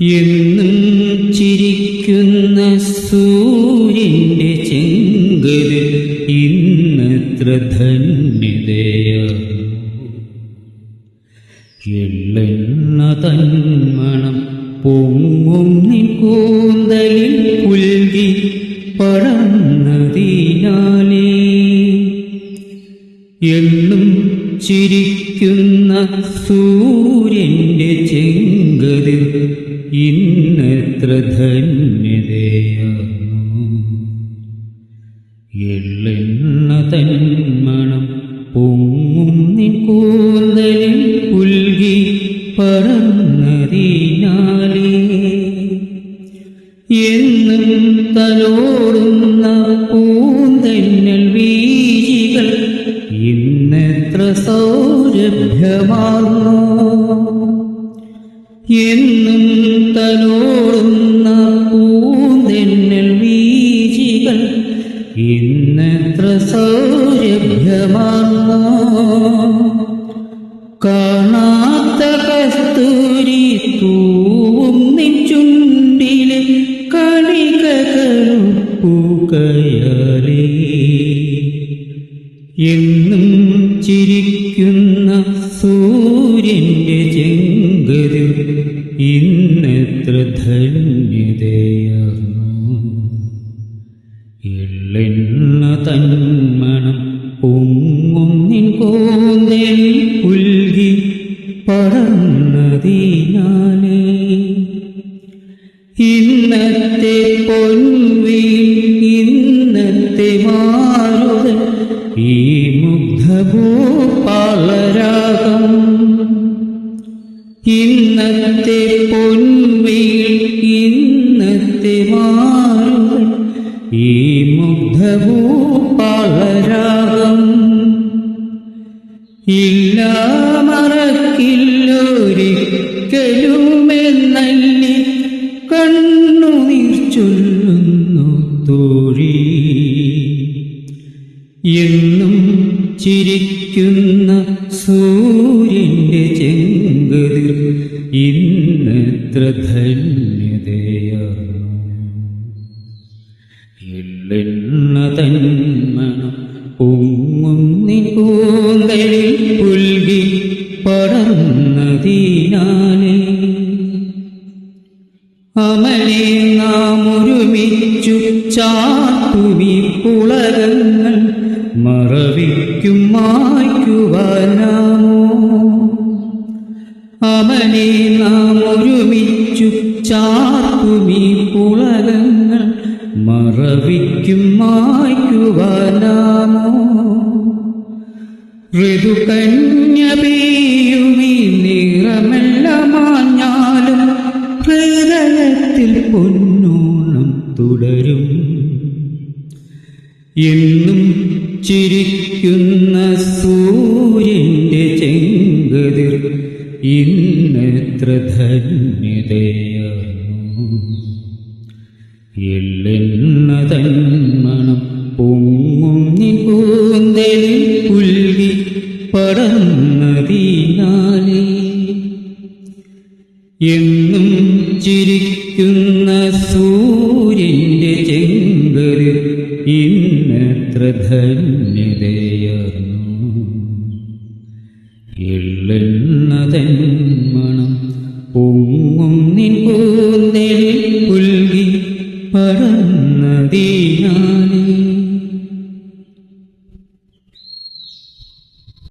എന്നും ചിരിക്കുന്ന സൂര്യന്റെ ചെങ്കത് ഇന്നത്ര ധന്യതയ. എള്ളെണ്ണ തന്മണം പൊങ്ങും നിൻ കൂന്തലിൽ പുൽകി പടർന്നതിനാലേ. എന്നും ചിരിക്കുന്ന സൂര്യന്റെ ചെങ്കതിർ ഇന്നത്ര ധന്യതയാകുന്നു എള്ളെണ്ണ തന്മണം പൊങ്ങും നിൻ കൂന്തലിൽ പുൽകി പറന്നതിനാലേ. എന്നും തലോടുന്ന പൂന്തന്നൽ വീഴികൾ ഇന്നെത്ര സൗരഭ്യമാർന്നോ. എന്നും തലോടുന്ന പൂന്തന്നൽ വീജികൾ ഇന്നെത്ര സൗരഭ്യമാർന്നോ കാണാത്ത കസ്തൂരി തൂവും നിൻ ചുണ്ടിലെ കണികകളുപ്പുകയാലേ എന്നും ചിരിക്കുന്ന സൂര്യന്റെ ചെങ്കതിർ ഇന്നെത്ര ധന്യതയാർന്നു. എള്ളെണ്ണ തന്മണം പൊങ്ങും നിൻ കോന്തൽ പുൽകി പടർന്നതിനാലേ ഇന്നത്തെ പൊൻവീ ഇന്നത്തെ മാരുതൻ ഈ മുഗ്ധഭൂപാളരാഗം ഇന്നത്തെ പൊൻവീൽ ഇന്നത്തെ മാറുകൾ ഈ മുഗ്ധഭൂപാളരാഗം ഇല്ല മറക്കില്ലൊരിക്കലുമെന്നല്ലി കണ്ണുനീർ ചൊല്ലുന്നു തോഴി. എന്നും ചിരിക്കുന്ന സൂര്യന്റെ ചെങ്കതിർ ഇന്നത്ര ധന്യതയാർന്നു. എള്ളെണ്ണ തന്മണം പൊങ്ങും നികൂന്തലിൽ പുൽകി പടർന്നതിനാലെ. അമലെ നാം ഒരുമിച്ചു ചാട്ടുമി പുളകങ്ങൾ മറവിക്കും മായ്ക്കുവാനാമോ അമലെ നാം ഒരുമിച്ചു ചാട്ടുമീ പുളകങ്ങൾ മറവിക്കും മായ്ക്കുവാനാമോ? ഋതുകന്യപീയുമീ നിറമെല്ലാം മാഞ്ഞാലും ഹൃദയത്തിൽ പൊന്നോണം തുടരും. എന്നും ചിരിക്കുന്ന സൂര്യന്റെ ചെങ്കതിർ ഇന്നെത്ര ധന്യതയാർന്നു എല്ലെന്നതന്മണം തന്മണം പൊങ്ങും പുൽകി പടർന്നതിനാലേ എന്നും ചിരിക്കുന്ന സൂര്യന്റെ ചെങ്കര് ഇന്നത്ര ധന്യതയാർന്നു എള്ളെണ്ണ മണം പൊങ്ങും നിൻ കൂന്തലിൽ പുൽകി പടർന്നതിനാൽ